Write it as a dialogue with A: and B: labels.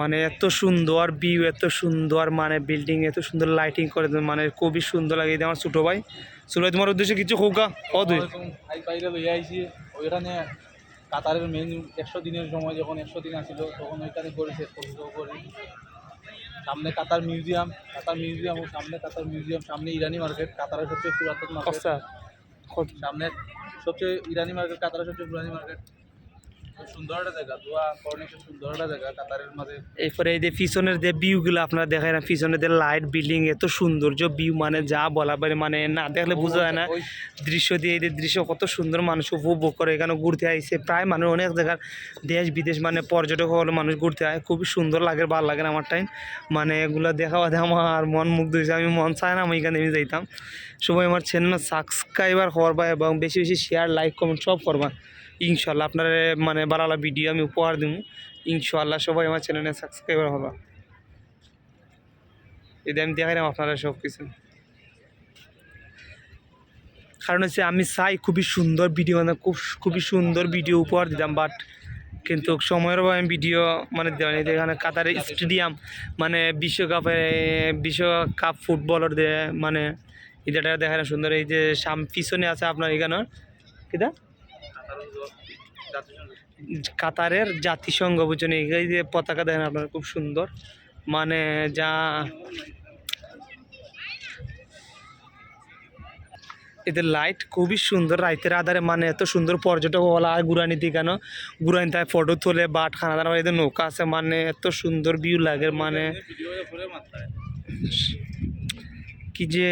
A: মানে এত সুন্দর ভিউ এত সুন্দর মানে বিল্ডিং এত সুন্দর লাইটিং করে মানে খুবই সুন্দর লাগে আমার ছোটো ভাই। ছোটো ভাই তোমার উদ্দেশ্যে কিছু হোক ও তুই।
B: ওইখানে কাতারের মেন একশো দিনের সময় যখন একশো দিন আসিল তখন ওইখানে করেছে করে সামনে কাতার মিউজিয়াম কাতার মিউজিয়াম ও সামনে কাতার মিউজিয়াম সামনে ইরানি মার্কেট কাতারের সবচেয়ে পুরাতন মার্কেট
A: আচ্ছা
B: সামনে সবচেয়ে ইরানি মার্কেট কাতারের সবচেয়ে পুরানি মার্কেট সুন্দর একটা জায়গা দোয়া কর্নেশের সুন্দর একটা জায়গা কাতারের মাঝে।
A: এরপরে এই যে পিছনের যে ভিউগুলো আপনারা দেখেন না পিছনের যে লাইট বিল্ডিং এত সৌন্দর্য ভিউ মানে যা বলা পারে মানে না দেখলে বোঝা যায় না। দৃশ্য দিয়ে এই যে দৃশ্য কত সুন্দর মানুষ উপভোগ করে এখানে ঘুরতে আইসে। প্রায় মানুষ অনেক জায়গার দেশ বিদেশ মানে পর্যটক হলে মানুষ ঘুরতে আয়। খুবই সুন্দর লাগে ভালো লাগে আমার টাইম মানে এগুলো দেখা বাদে আমার মন মুগ্ধ হয়েছে। আমি মন চায় না আমি এখানে আমি যাইতাম। সবাই আমার চ্যানেল সাবস্ক্রাইবার করবা এবং বেশি বেশি শেয়ার লাইক কমেন্ট সব করবা। ইনশাল্লাহ আপনারা মানে ভালো ভিডিও আমি উপহার দিব ইনশাল্লাহ সবাই আমার চ্যানেলে সাবস্ক্রাইবার হবা। যদি আমি দেখাইলাম আপনারা সব কিছু কারণ হচ্ছে আমি চাই খুবই সুন্দর ভিডিও মানে খুব খুবই সুন্দর ভিডিও উপহার দিতাম বাট কিন্তু সময়ের অভাবে আমি ভিডিও মানে দেওয়া এখানে কাতারের স্টেডিয়াম মানে বিশ্বকাপে বিশ্বকাপ ফুটবলের দে মানে এটা দেখা সুন্দর। এই যে সাম পিছনে আছে আপনার এখানে। কিটা
B: কাতারের জাতিসংঘ
A: বুঝছেন? এই যে পতাকা দেখেন আপনার খুব সুন্দর। মানে যা এদের লাইট খুবই সুন্দর রাইতের আধারে। মানে এত সুন্দর পর্যটক বলা আর গুরানিতে কেন? গুরানিতে ফটো তোলে বাট খানা দানা এদের নৌকা আছে মানে এত সুন্দর ভিউ লাগে মানে কি যে